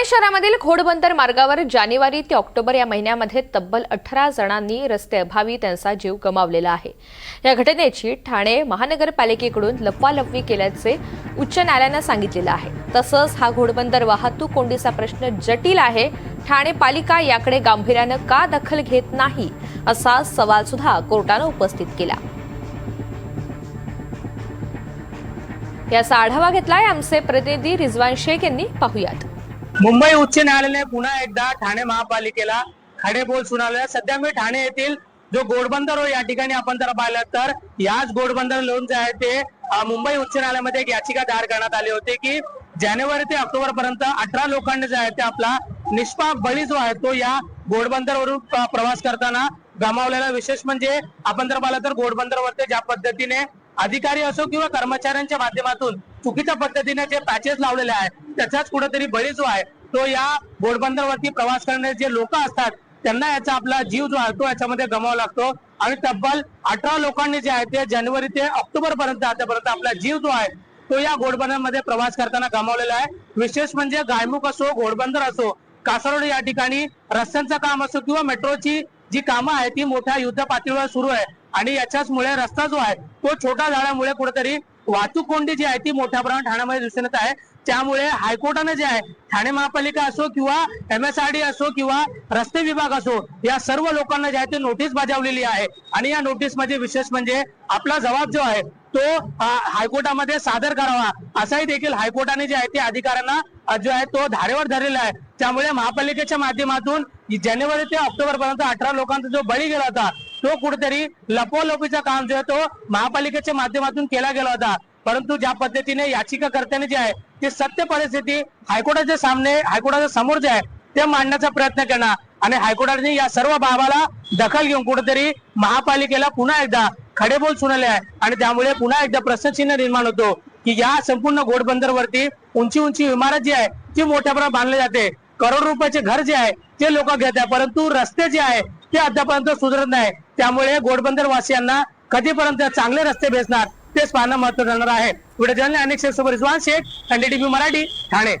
ठाणे शहरामधील घोडबंदर मार्गावर जानेवारी ते ऑक्टोबर या महिन्यामध्ये तब्बल अठरा जणांनी रस्ते अभावी त्यांचा जीव गमावलेला आहे. या घटनेची ठाणे महानगरपालिकेकडून लपवालपवी केल्याचे उच्च न्यायालयानं सांगितलेलं आहे. तसंच हा घोडबंदर वाहतूक कोंडीचा प्रश्न जटिल आहे. ठाणे पालिका याकडे गांभीर्यानं का दखल घेत नाही असा सवाल सुद्धा कोर्टानं उपस्थित केला. याचा आढावा घेतलाय आमचे प्रतिनिधी रिजवान शेख यांनी. पाहुयात. मुंबई उच्च न्यायालयाने पुन्हा एकदा ठाणे महापालिकेला खडेबोल सुनावले. सध्या मी ठाणे येथील जो घोडबंदर हो या ठिकाणी आपण जर पाहिलं तर याच घोडबंदर लोन जे आहे ते मुंबई उच्च न्यायालयामध्ये एक याचिका दायर करण्यात आली होती की जानेवारी ते ऑक्टोबर पर्यंत अठरा लोकांनी जे आहे ते आपला निष्पाप बळी जो आहे तो या घोडबंदरवरून प्रवास करताना गमावलेला. विशेष म्हणजे आपण जर पाहिलं तर घोडबंदरवरती ज्या पद्धतीने अधिकारी असो किंवा कर्मचाऱ्यांच्या माध्यमातून चुकीच्या पद्धतीने जे पॅचेस लावलेले आहेत त्याचाच कुठेतरी बळी जो आहे तो या घोडबंदरवरती प्रवास करणारे जे लोक असतात त्यांना याचा आपला जीव जो आहे तो याच्यामध्ये गमावा लागतो. आणि तब्बल अठरा लोकांनी जे आहे ते जानेवारी ते ऑक्टोबर पर्यंत आतापर्यंत आपला जीव जो आहे तो या घोडबंदरमध्ये प्रवास करताना गमावलेला आहे. विशेष म्हणजे गायमुख असो घोडबंदर असो कासारोड या ठिकाणी रस्त्यांचं काम असो किंवा मेट्रोची जी कामं आहेत ती मोठ्या युद्ध पातळीवर सुरू आहे. आणि याच्याचमुळे रस्ता जो आहे तो छोटा झाल्यामुळे कुठेतरी वाहतूक कोंडी जी आहे ती मोठ्या प्रमाणात ठाण्यामध्ये दिसून येत आहे. त्यामुळे हायकोर्टाने जे आहे ठाणे महापालिका असो किंवा एम एस आर डी असो किंवा रस्ते विभाग असो या सर्व लोकांना जे आहे ते नोटीस बजावलेली आहे. आणि या नोटीसमध्ये विशेष म्हणजे आपला जबाब जो आहे तो हायकोर्टामध्ये सादर करावा. असाही देखील हायकोर्टाने जे आहे ते अधिकाऱ्यांना जो आहे तो धारेवर धरलेला आहे. त्यामुळे महापालिकेच्या माध्यमातून जानेवारी ते ऑक्टोबर पर्यंत अठरा लोकांचा जो बळी गेला होता तो कुठेतरी लपोलपीचा काम जो आहे तो महापालिकेच्या माध्यमातून केला गेला होता. परंतु ज्या पद्धतीने याचिकाकर्त्याने जे आहे ती सत्य परिस्थिती हायकोर्टाच्या सामने हायकोर्टाच्या समोर जे आहे ते मांडण्याचा प्रयत्न करणार. आणि हायकोर्टाने या सर्व बाबाला दखल घेऊन कुठेतरी महापालिकेला पुन्हा एकदा खडेबोल सुनावले आहे. आणि त्यामुळे पुन्हा एकदा प्रश्नचिन्ह निर्माण होतो की या संपूर्ण घोडबंदरवरती उंची उंची इमारत जी आहे ती मोठ्या प्रमाणात बांधली जाते. करोड रुपयाचे घर जे आहे ते लोक घेत आहे परंतु रस्ते जे आहे ते अद्यापर्यंत सुधारत नाही. त्यामुळे गोडबंदर वासियांना कधीपर्यंत चांगले रस्ते भेटणार तेच पाहणं महत्त्व ठरणार आहे. पुढे जन अनेक शेख सोबत रिजवान शेख एनडीटीव्ही मराठी ठाणे.